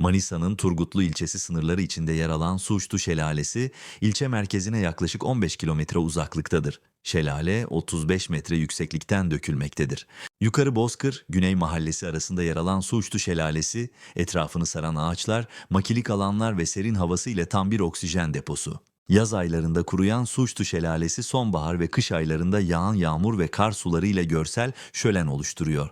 Manisa'nın Turgutlu ilçesi sınırları içinde yer alan Suçtu Şelalesi, ilçe merkezine yaklaşık 15 kilometre uzaklıktadır. Şelale 35 metre yükseklikten dökülmektedir. Yukarı Bozkır, Güney Mahallesi arasında yer alan Suçtu Şelalesi, etrafını saran ağaçlar, makilik alanlar ve serin havası ile tam bir oksijen deposu. Yaz aylarında kuruyan Suçtu Şelalesi sonbahar ve kış aylarında yağan yağmur ve kar suları ile görsel şölen oluşturuyor.